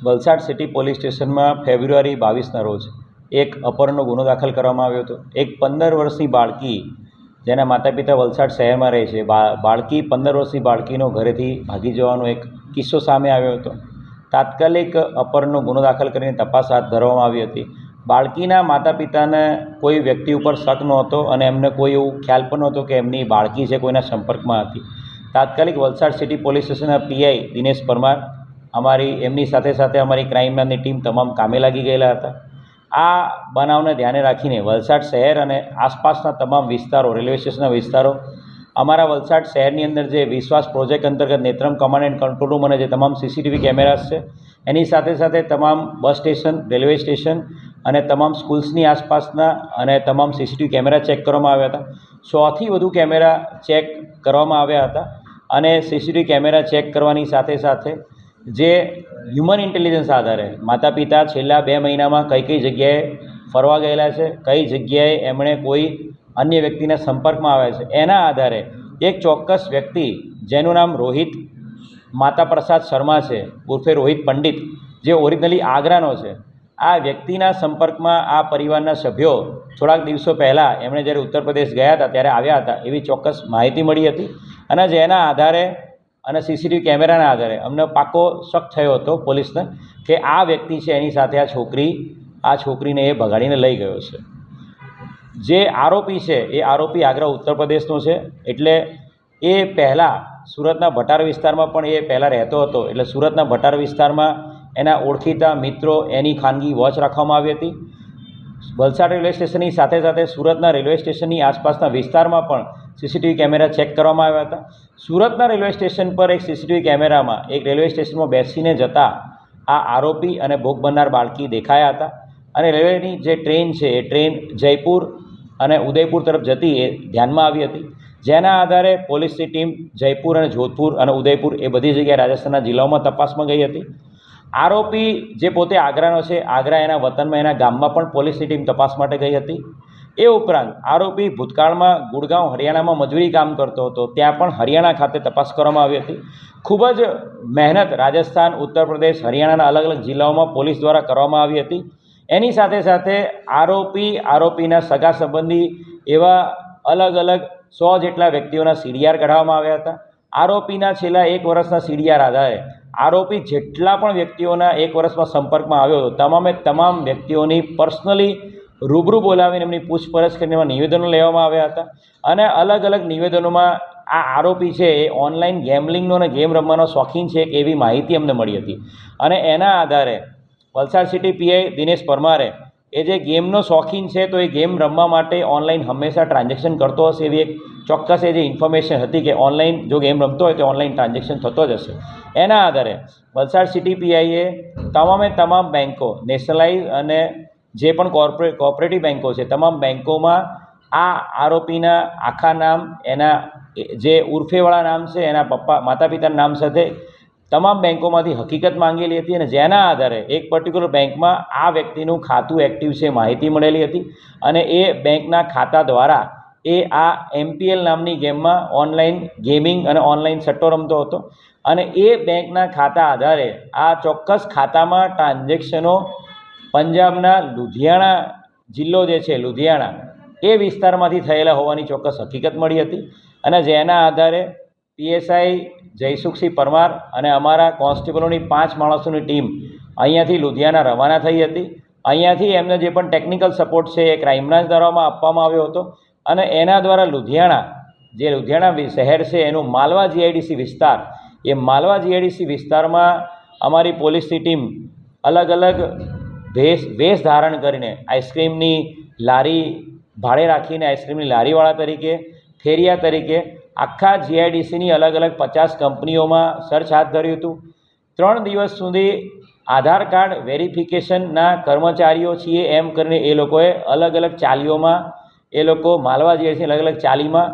Valsad city police સ્ટેશનમાં ફેબ્રુઆરી બાવીસના રોજ એક અપહરણનો ગુનો દાખલ કરવામાં આવ્યો હતો. એક પંદર વર્ષની બાળકી જેના માતા પિતા વલસાડ શહેરમાં રહે છે બાળકી પંદર વર્ષની બાળકીનો ઘરેથી ભાગી જવાનો એક કિસ્સો સામે આવ્યો હતો. તાત્કાલિક અપહરણનો ગુનો દાખલ કરીને તપાસ હાથ ધરવામાં આવી હતી. બાળકીના માતા પિતાને કોઈ વ્યક્તિ ઉપર શક નહોતો અને એમને કોઈ એવું ખ્યાલ પણ નહોતો કે એમની બાળકી છે કોઈના સંપર્કમાં હતી. તાત્કાલિક વલસાડ સિટી પોલીસ સ્ટેશનના પીઆઈ દિનેશ પરમાર અમારી, એમની સાથે સાથે અમારી ક્રાઇમ ટીમ તમામ કામે લાગી ગયેલા હતા. આ બનાવને ધ્યાને રાખીને વલસાડ શહેર અને આસપાસના તમામ વિસ્તારો રેલવે સ્ટેશનના વિસ્તારો, અમારા વલસાડ શહેરની અંદર જે વિશ્વાસ પ્રોજેક્ટ અંતર્ગત Netram command and control room અને જે તમામ સીસીટીવી કેમેરાસ છે, એની સાથે સાથે તમામ બસ સ્ટેશન રેલવે સ્ટેશન અને તમામ સ્કૂલ્સની આસપાસના અને તમામ સીસીટીવી કેમેરા ચેક કરવામાં આવ્યા હતા. સોથી વધુ કેમેરા ચેક કરવામાં આવ્યા હતા અને સીસીટીવી કેમેરા ચેક કરવાની સાથે સાથે જે હ્યુમન ઇન્ટેલિજન્સ આધારે માતા પિતા છેલ્લા બે મહિનામાં કઈ કઈ જગ્યાએ ફરવા ગયેલા છે, કઈ જગ્યાએ એમણે કોઈ અન્ય વ્યક્તિના સંપર્કમાં આવ્યા છે, એના આધારે એક ચોક્કસ વ્યક્તિ જેનું નામ રોહિત માતા પ્રસાદ શર્મા છે, ઉર્ફે રોહિત પંડિત, જે ઓરિજિનલી આગ્રાનો છે. આ વ્યક્તિના સંપર્કમાં આ પરિવારના સભ્યો થોડાક દિવસો પહેલાં એમણે જ્યારે ઉત્તર પ્રદેશ ગયા હતા, ત્યારે આવ્યા હતા, એવી ચોક્કસ માહિતી મળી હતી. અને જેના આધારે અને સીસીટીવી કેમેરાના આધારે. અમને પાકો શક થયો હતો પોલીસને કે આ વ્યક્તિ છે, એની સાથે આ છોકરી, આ છોકરીને એ ભગાડીને લઈ ગયો છે. જે આરોપી છે, એ આરોપી આગ્રા ઉત્તર પ્રદેશનો છે. એટલે એ પહેલાં સુરતના ભટાર વિસ્તારમાં પણ એ પહેલાં રહેતો હતો. એટલે સુરતના ભટાર વિસ્તારમાં એના ઓળખીતા મિત્રો એની ખાનગી વોચ રાખવામાં આવી હતી. વલસાડ રેલવે સ્ટેશનની સાથે સાથે સુરતના રેલવે સ્ટેશનની આસપાસના વિસ્તારમાં પણ સીસીટીવી કેમેરા ચેક કરવામાં આવ્યા હતા. સુરતના રેલવે સ્ટેશન પર એક સીસીટીવી કેમેરામાં એક રેલવે સ્ટેશનમાં બેસીને જતા આ આરોપી અને ભોગ બનનાર બાળકી દેખાયા હતા અને રેલવેની જે ટ્રેન છે એ ટ્રેન જયપુર અને ઉદયપુર તરફ જતી એ ધ્યાનમાં આવી હતી. જેના આધારે પોલીસની ટીમ જયપુર અને જોધપુર અને ઉદયપુર એ બધી જગ્યાએ રાજસ્થાનના જિલ્લાઓમાં તપાસમાં ગઈ હતી. આરોપી જે પોતે આગ્રાનો છે, આગ્રા એના વતનમાં એના ગામમાં પણ પોલીસની ટીમ તપાસ માટે ગઈ હતી. એ ઉપરાંત આરોપી ભૂતકાળમાં ગુડગાંવ, હરિયાણામાં મજૂરી કામ કરતો હતો. ત્યાં પણ હરિયાણા ખાતે તપાસ કરવામાં આવી હતી. ખૂબ જ મહેનત રાજસ્થાન, ઉત્તર પ્રદેશ, હરિયાણાના અલગ અલગ જિલ્લાઓમાં પોલીસ દ્વારા કરવામાં આવી હતી. એની સાથે સાથે આરોપી, આરોપીના સગા સંબંધી એવા અલગ અલગ સો જેટલા વ્યક્તિઓના સીડીઆર કઢાવવામાં આવ્યા હતા. આરોપીના છેલ્લા એક વર્ષના સીડીઆર આધારે આરોપી જેટલા પણ વ્યક્તિઓના એક વર્ષમાં સંપર્કમાં આવ્યો હતો, તમામે તમામ વ્યક્તિઓની પર્સનલી રૂબરૂ બોલાવીને એમની પૂછપરછ કરીને એમાં નિવેદનો લેવામાં આવ્યા હતા. અને અલગ અલગ નિવેદનોમાં આ આરોપી છે એ ઓનલાઈન ગેમલિંગનો અને ગેમ રમવાનો શોખીન છે એવી માહિતી અમને મળી હતી. અને એના આધારે વલસાડ સિટી પીઆઈ દિનેશ પરમારે એ જે ગેમનો શોખીન છે તો એ ગેમ રમવા માટે ઓનલાઈન હંમેશા ટ્રાન્ઝેક્શન કરતો હશે એવી એક ચોક્કસ એ જે ઇન્ફોર્મેશન હતી કે ઓનલાઈન જો ગેમ રમતો હોય તો ઓનલાઈન ટ્રાન્ઝેક્શન થતો જ હશે. એના આધારે વલસાડ સિટી પીઆઈએ તમામે તમામ બેન્કો નેશનલાઇઝ અને જે પણ કોર્પોરે કોઓપરેટિવ બેન્કો છે, તમામ બેન્કોમાં આ આરોપીના આખા નામ, એના જે ઉર્ફેવાળા નામ છે, એના પપ્પા માતા પિતાના નામ સાથે તમામ બેન્કોમાંથી હકીકત માંગેલી હતી અને જેના આધારે એક પર્ટિક્યુલર બેંકમાં આ વ્યક્તિનું ખાતું એક્ટિવ છે, માહિતી મળેલી હતી અને એ બેંકના ખાતા દ્વારા એ આ એમપીએલ નામની ગેમમાં ઓનલાઈન ગેમિંગ અને ઓનલાઈન સટ્ટો રમતો હતો અને એ બેંકના ખાતા આધારે આ ચોક્કસ ખાતામાં ટ્રાન્ઝેક્શનો પંજાબના લુધિયાણા જિલ્લો જે છે, લુધિયાણા, એ વિસ્તારમાંથી થયેલા હોવાની ચોક્કસ હકીકત મળી હતી અને જેના આધારે પીએસઆઈ જયસુખસિંહ પરમાર અને અમારા કોન્સ્ટેબલોની પાંચ માણસોની ટીમ અહીંયાથી લુધિયાના રવાના થઈ હતી. અહીંયાથી એમને જે પણ ટેકનિકલ સપોર્ટ છે, એ ક્રાઇમબ્રાન્ચ દ્વારામાં આપવામાં આવ્યો હતો અને એના દ્વારા લુધિયાણા, જે લુધિયાણા શહેર છે, એનું માલવા જીઆઈડીસી વિસ્તાર, એ માલવા જીઆઈડીસી વિસ્તારમાં અમારી પોલીસની ટીમ અલગ અલગ વેશ વેશ ધારણ કરીને આઈસ્ક્રીમની લારી ભાડે રાખીને આઈસ્ક્રીમની લારીવાળા તરીકે ફેરિયા તરીકે આખા જીઆઈડીસીની અલગ અલગ પચાસ કંપનીઓમાં સર્ચ હાથ ધર્યું હતું. ત્રણ દિવસ સુધી આધાર કાર્ડ વેરિફિકેશનના કર્મચારીઓ છીએ એમ કરીને એ લોકોએ અલગ અલગ ચાલીઓમાં, એ લોકો માલવા જીઆઈડીસી અલગ અલગ ચાલીમાં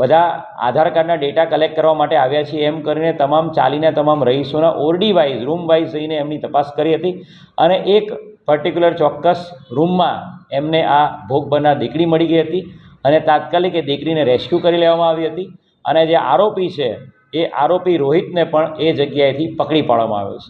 બધા આધાર કાર્ડના ડેટા કલેક્ટ કરવા માટે આવ્યા છીએ એમ કરીને તમામ ચાલીના તમામ રહીશોના ઓરડી વાઇઝ રૂમ વાઇઝ જઈને એમની તપાસ કરી હતી. અને એક પર્ટિક્યુલર ચોક્કસ રૂમમાં એમને આ ભોગ બનનાર દીકરી મળી ગઈ હતી અને તાત્કાલિક એ દીકરીને રેસ્ક્યુ કરી લેવામાં આવી હતી. અને જે આરોપી છે, એ આરોપી રોહિતને પણ એ જગ્યાએથી પકડી પાડવામાં આવ્યો છે.